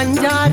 manjar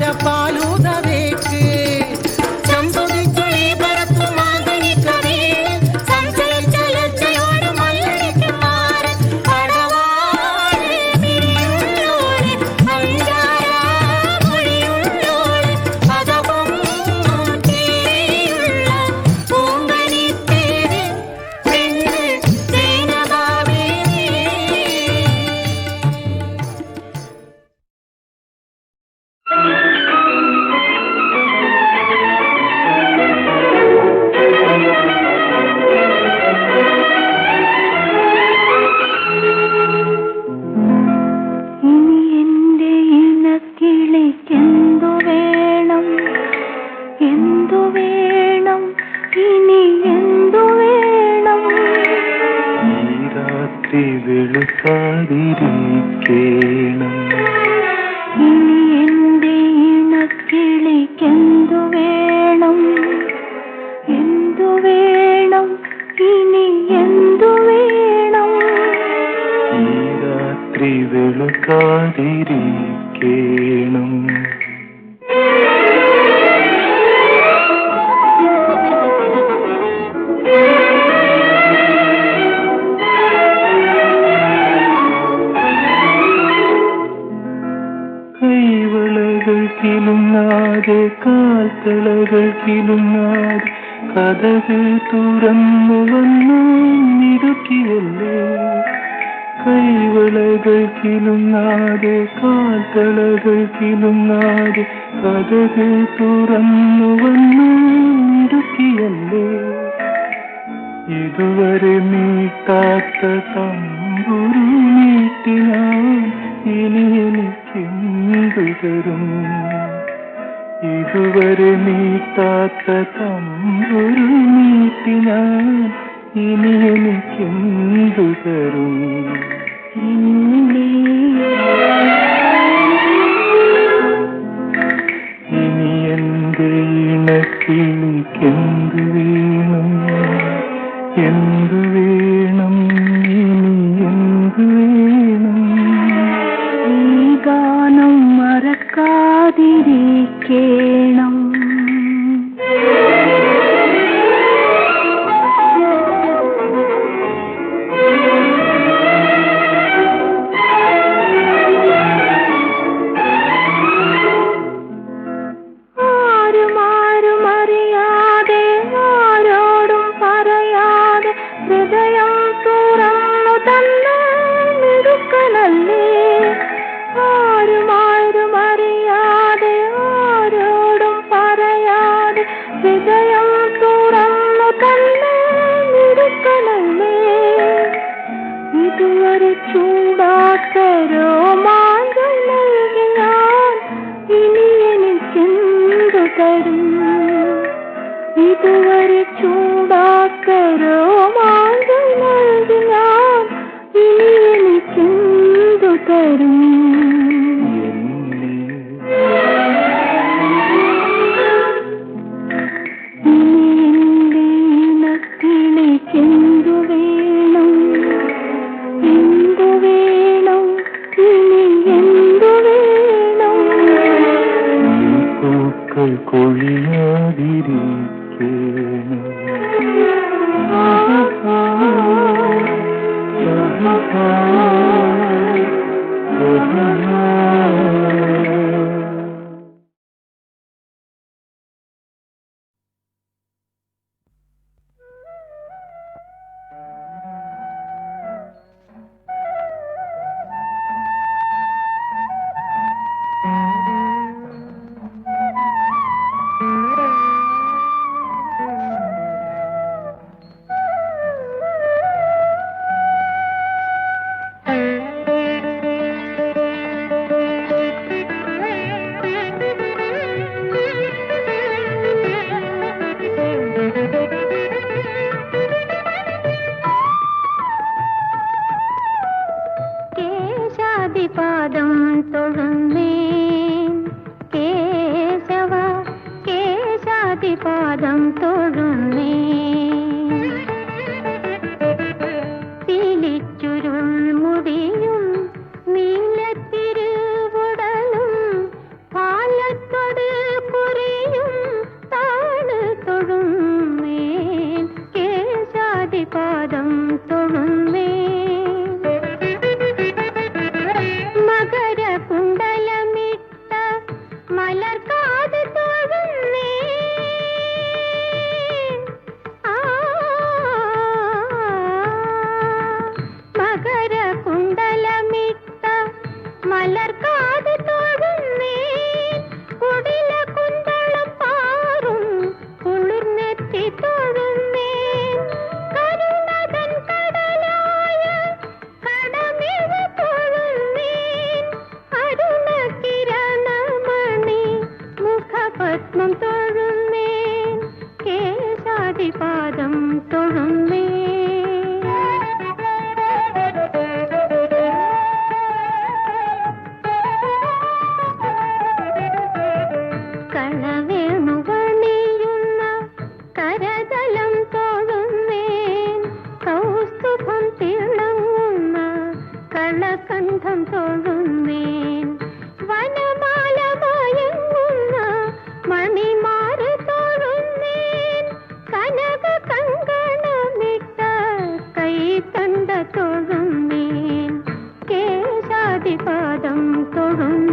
കാത്തിരുന്നാൽ കഥകൾ തുറന്നു വന്നു. നിരുക്കിയല്ലേ കൈവളകൾ കിലുങ്ങാതെ കാൽത്തളകൾ കിലുങ്ങാതെ കഥകൾ തുറന്നു വന്നു. നിരുക്കിയല്ലേ ഇതുവരെ നീട്ടാത്ത തമ്പുരു നീട്ടിനായി ഇനി എനിക്ക് തരും? ഇതുവരെ നീട്ടാത്ത തമ്പുരു നീട്ടിനാൻ ഇനി എനിക്കെന്തു തരും? ഇനി பதம் தொழும்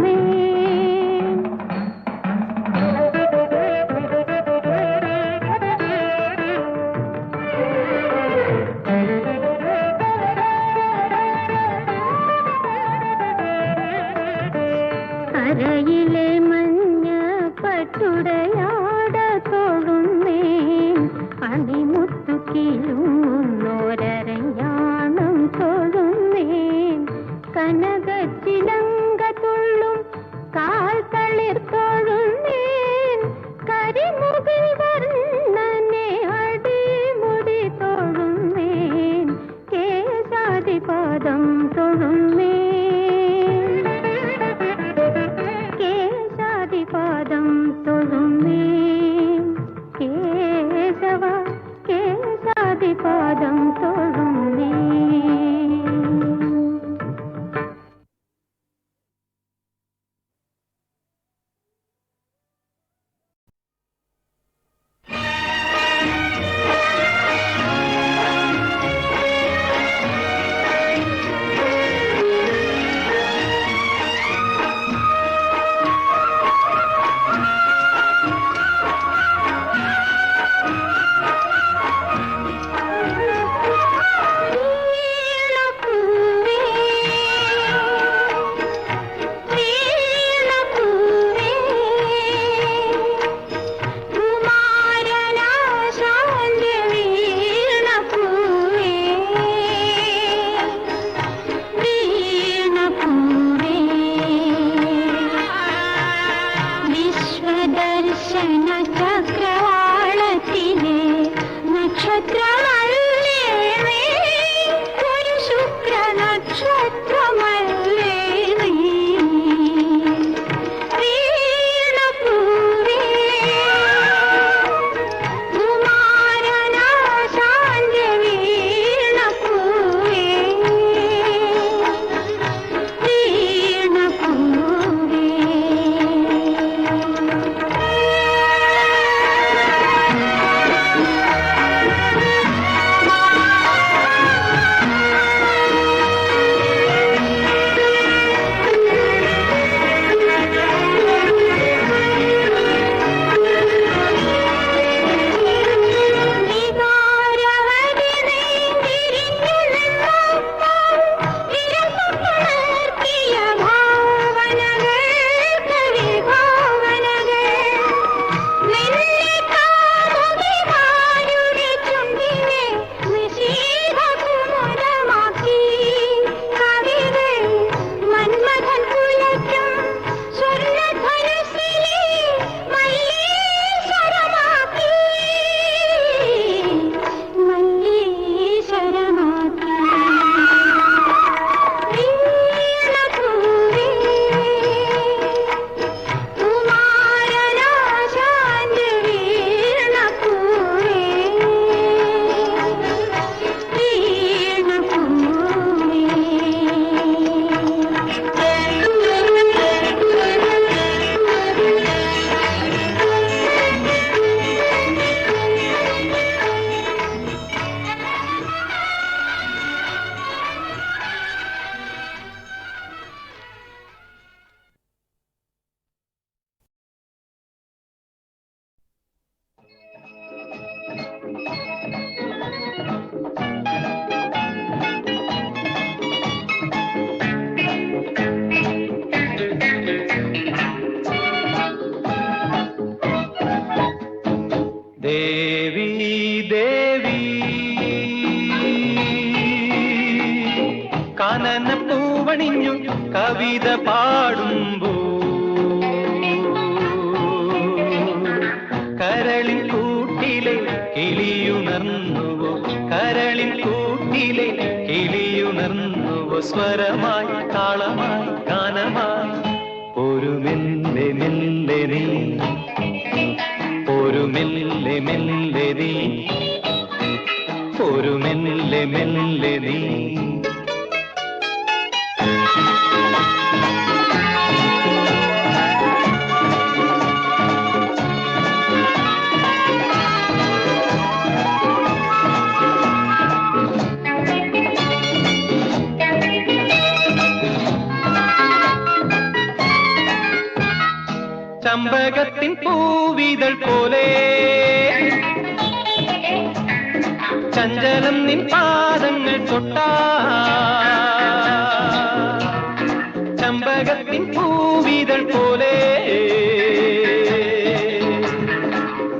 ചമ്പകത്തിൻ പൂവിതൾ പോലെ.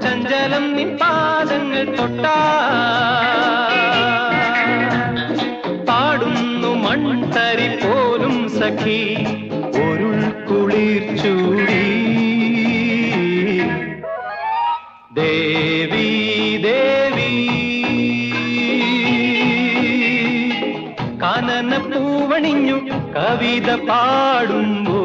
ചഞ്ചലം നിൻ പാദങ്ങൾ തൊട്ട. പാടുന്നു മൺതരി പോലും സഖീ. പൂമണിഞ്ഞു കവിത പാടുമ്പോ.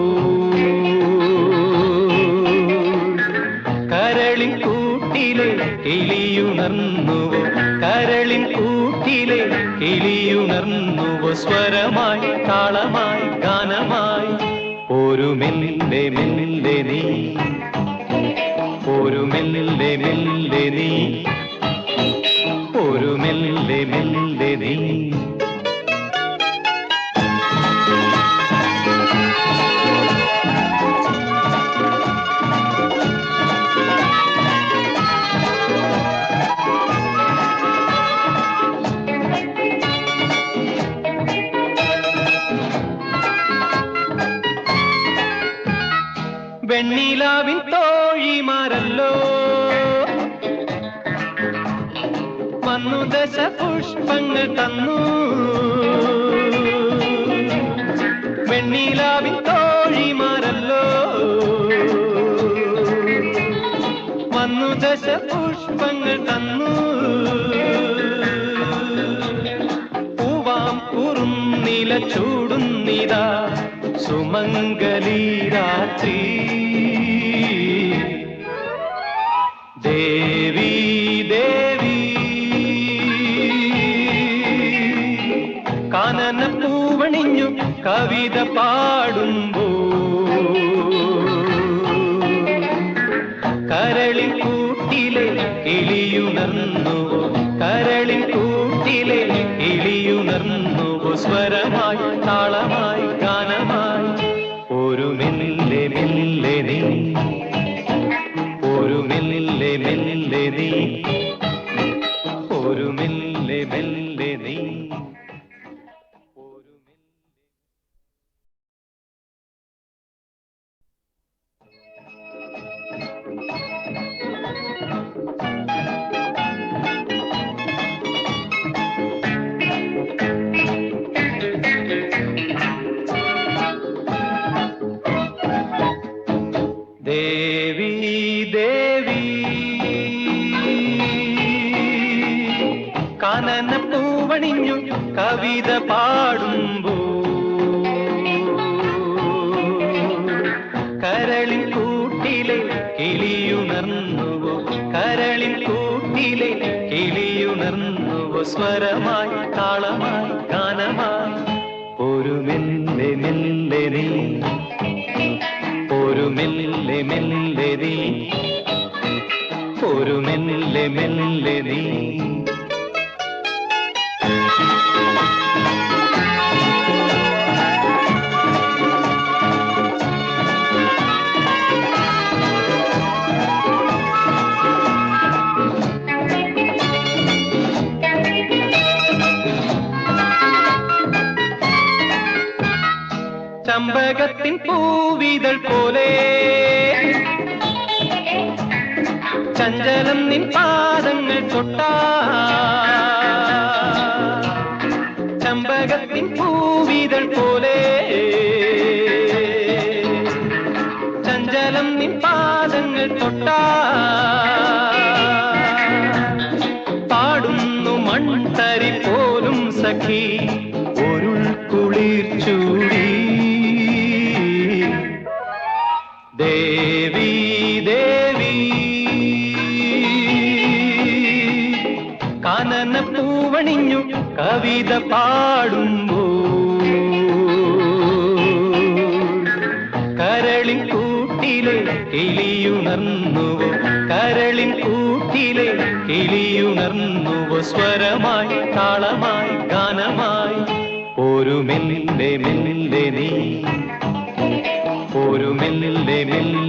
കരളിൻ കൂട്ടിലെ കിളിയുണർന്നുവോ? കരളിൻ കൂട്ടിലെ കിളിയുണർന്നുവോ? സ്വരമായി താളമായി ഗാനമായി. ഒരു മെല്ലെ മെല്ലെ നീ ഒരു മെല്ലെ വെണ്ണിലാവിൻ തോഴിമാരല്ലോ. വന്നു ദശ പുഷ്പങ്ങൾ തന്നു. വെണ്ണിലാവിൻ തോഴിമാരല്ലോ. വന്നു ദശ പുഷ്പങ്ങൾ തന്നു. പൂവാം കുറുന്നില ചൂടുന്നിതാ സുമംഗലി രാത്രി ദേവി ദേവി. കാനന പൂവണിഞ്ഞു കവിത പാടുമ്പോ മെല്ലെ ചഞ്ചലം നിൻ പാദങ്ങൾ തൊട്ടാ ചമ്പകത്തിൻ പൂവിതൾ പോലെ. ചഞ്ചലം നിൻ പാദങ്ങൾ തൊട്ടാ പാടുന്നു മൺതരി പോലും സഖി. കവിത പാടുമ്പോ കരളിൻ കൂട്ടിലെ കിളിയുണർന്നുവോ? കരളിൻ കൂട്ടിലെ കിളിയുണർന്നുവോ? സ്വരമായി താളമായി ഗാനമായി. ഒരു മെല്ലെ മെല്ലെ നീ ഒരു മെല്ലെ മെല്ലെ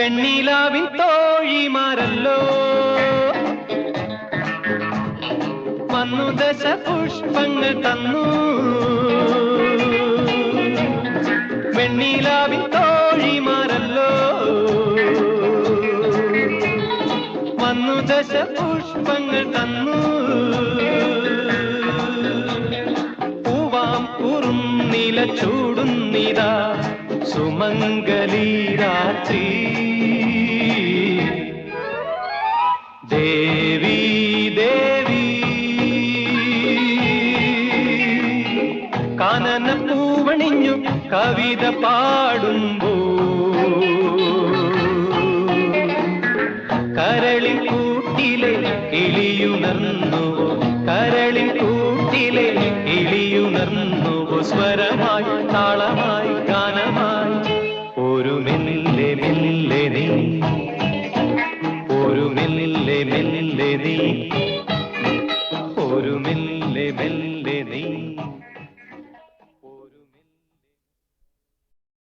വെണ്ണിലാവിൻ തോഴിമാരല്ലോ. വന്നു ദശ പുഷ്പങ്ങൾ തന്നു. വെണ്ണിലാവിൻ തോഴിമാരല്ലോ. വന്നു ദശ പുഷ്പങ്ങൾ തന്നു. പൂവാം കുറുന്നില ചൂടുന്നിതാ സുമംഗലി രാത്രി ദേവി ദേവി. കാനന പൂവണിഞ്ഞു കവിത പാടുമ്പോ. കരളിൽ കൂട്ടിലെ കിളിയുണർന്നുവോ കരളിൽ കൂട്ടിലെ കിളിയുണർന്നുവോ സ്വരമായി